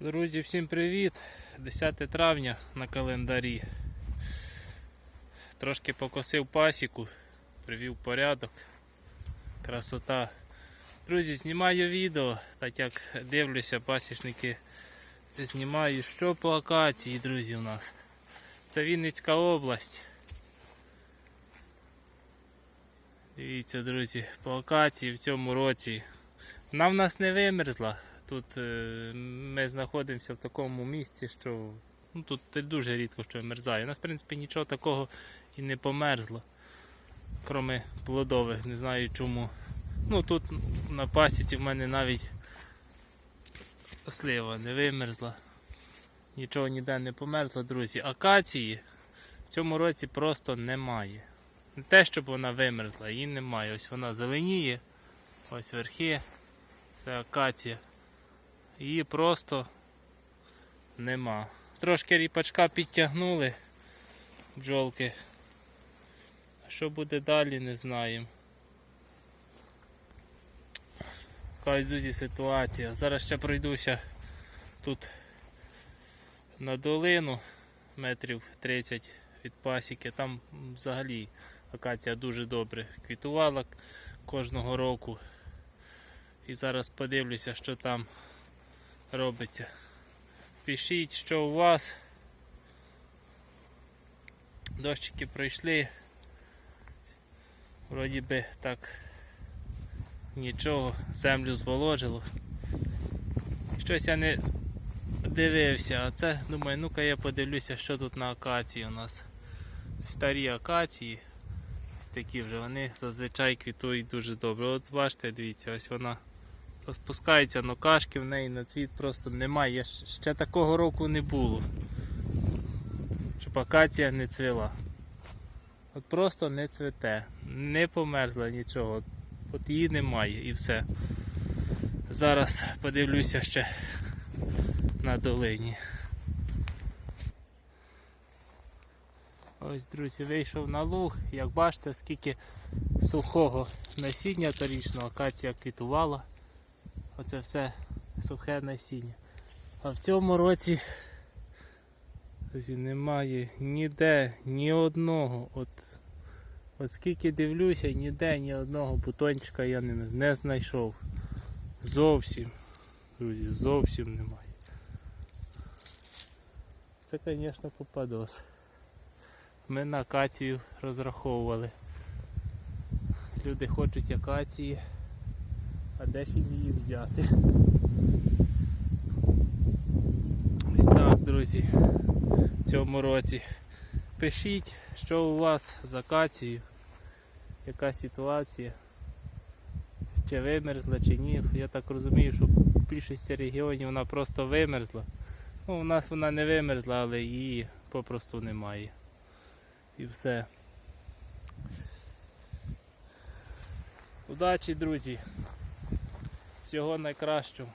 Друзі, всім привіт! 10 травня на календарі. Трошки покосив пасіку, привів порядок. Красота. Друзі, знімаю відео, так як дивлюся, пасічники знімаю, що по акації, друзі, у нас. Це Вінницька область. Дивіться, друзі, по акації в цьому році. Вона в нас не вимерзла. Тут е, ми знаходимося в такому місці, що ну, тут дуже рідко що вимерзає. У нас, в принципі, нічого такого і не померзло. Кроме плодових, не знаю чому. Ну тут на пасіці в мене навіть слива не вимерзла. Нічого ніде не померзло, друзі. Акації в цьому році просто немає. Не те, щоб вона вимерзла, її немає. Ось вона зеленіє, ось верхи, це акація. Її просто нема. Трошки ріпачка підтягнули бджолки. Що буде далі, не знаємо. Друзі ситуація. Зараз ще пройдуся тут на долину метрів 30 від пасіки. Там взагалі акація дуже добре квітувала кожного року. І зараз подивлюся, що там робиться. Пишіть, що у вас. Дощики пройшли. Вроді би так нічого, землю зволожило. Щось я не дивився, а це думаю, ну-ка я подивлюся, що тут на акації у нас. Старі акації. Ось такі вже вони зазвичай квітують дуже добре. От бачите, дивіться, ось вона розпускається, но кашки в неї на цвіт просто немає. Ще такого року не було. Щоб акація не цвіла. От просто не цвіте, не померзла нічого. От, її немає і все. Зараз подивлюся ще на долині. Ось, друзі, вийшов на луг. Як бачите, скільки сухого насіння торічного акація квітувала. Оце все сухе насіння. А в цьому році немає ніде ні одного. От, от скільки дивлюся, ніде ні одного бутончика я не, не знайшов. Зовсім. Друзі, зовсім немає. Це, звісно, попадос. Ми на акацію розраховували. Люди хочуть акації, а де ж її взяти? Ось так, друзі, в цьому році. Пишіть, що у вас з акацією, яка ситуація, чи вимерзла, чи ні. Я так розумію, що в більшості регіонів вона просто вимерзла. Ну, у нас вона не вимерзла, але її попросту немає. І все. Удачі, друзі! Всього найкращого.